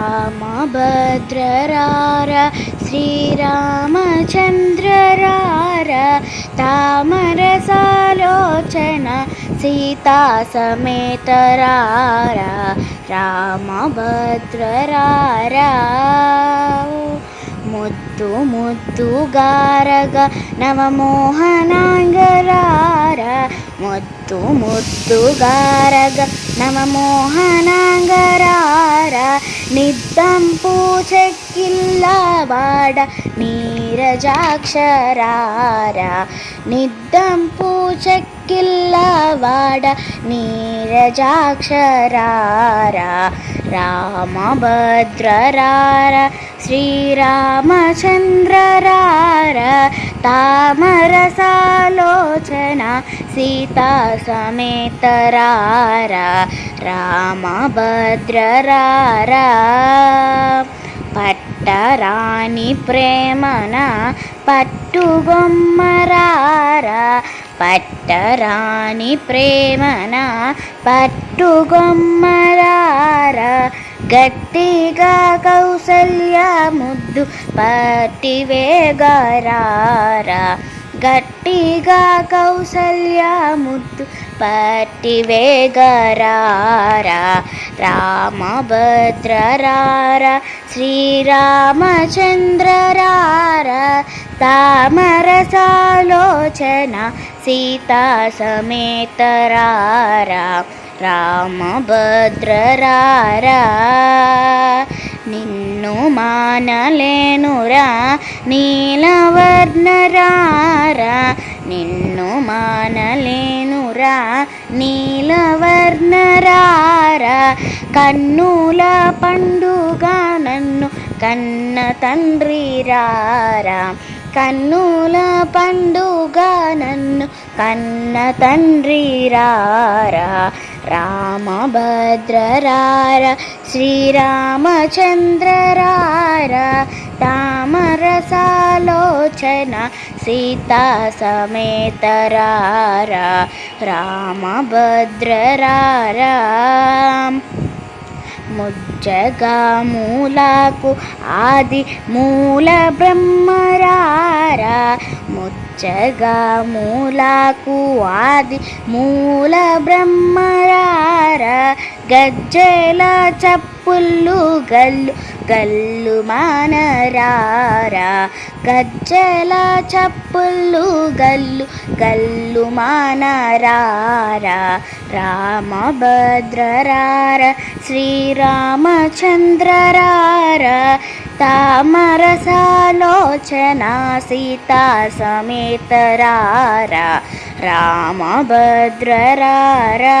रामभद्ररार श्रीरामचन्द्ररार तामरसालोचना सीता समेतरार मुद्दु मुद्दु गारग नवमोहनाङ्गरार मुद्दु मुद्दु गारग मोहनाङ्गरा वाड नीरजाक्षरार निदं पूच किल्लावाड नीरजाक्षरारमभद्ररार श्रीरामचन्द्ररार तामरस सीता सीतासमेतरार रामभद्ररार పట్టరాని ప్రేమన పట్టుగొమ్మరారా పట్టరాని ప్రేమన పట్టుగొమ్మరారా గట్టిగా కౌసల్య ముద్దు పట్టివేగరారా ग्टि गा कौसल्यामुद् पट्टिवेगरार रामभद्ररार श्रीरामचन्द्ररार तामरसालोचना सीतासमेतरारा रामभद्ररारा నేను మానలేనురా నీలవర్ణరారా నిన్ను మానలేనురా నీలవర్ణరారా కన్నుల పండుగ నన్ను కన్న తండ్రి రారా కన్నుల పండుగ నన్ను కన్న తండ్రి రారా రామభద్ర శ్రీరామచంద్రరార రామరసాలోచన సీతా సమేతరార రామభద్రరార ముజ్జగా మూలకు ఆది మూల బ్రహ్మరార ముచ్చగా మూలకు ఆది మూల బ్రహ్మరార గజ్జెల చప్పుళ్ళు గల్లు గల్లు మానరారా గజ్జెల చప్పుళ్ళు గల్లు గల్లు మానరారా రామభద్రరార శ్రీరామచంద్రరార తామరసాలోచనా సీతా సమేతరారా రామభద్రరారా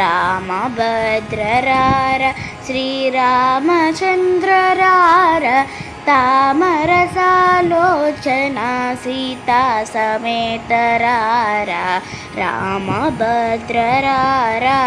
रामभद्ररार श्रीरामचन्द्ररार सीता समेतरारा रामभद्ररारा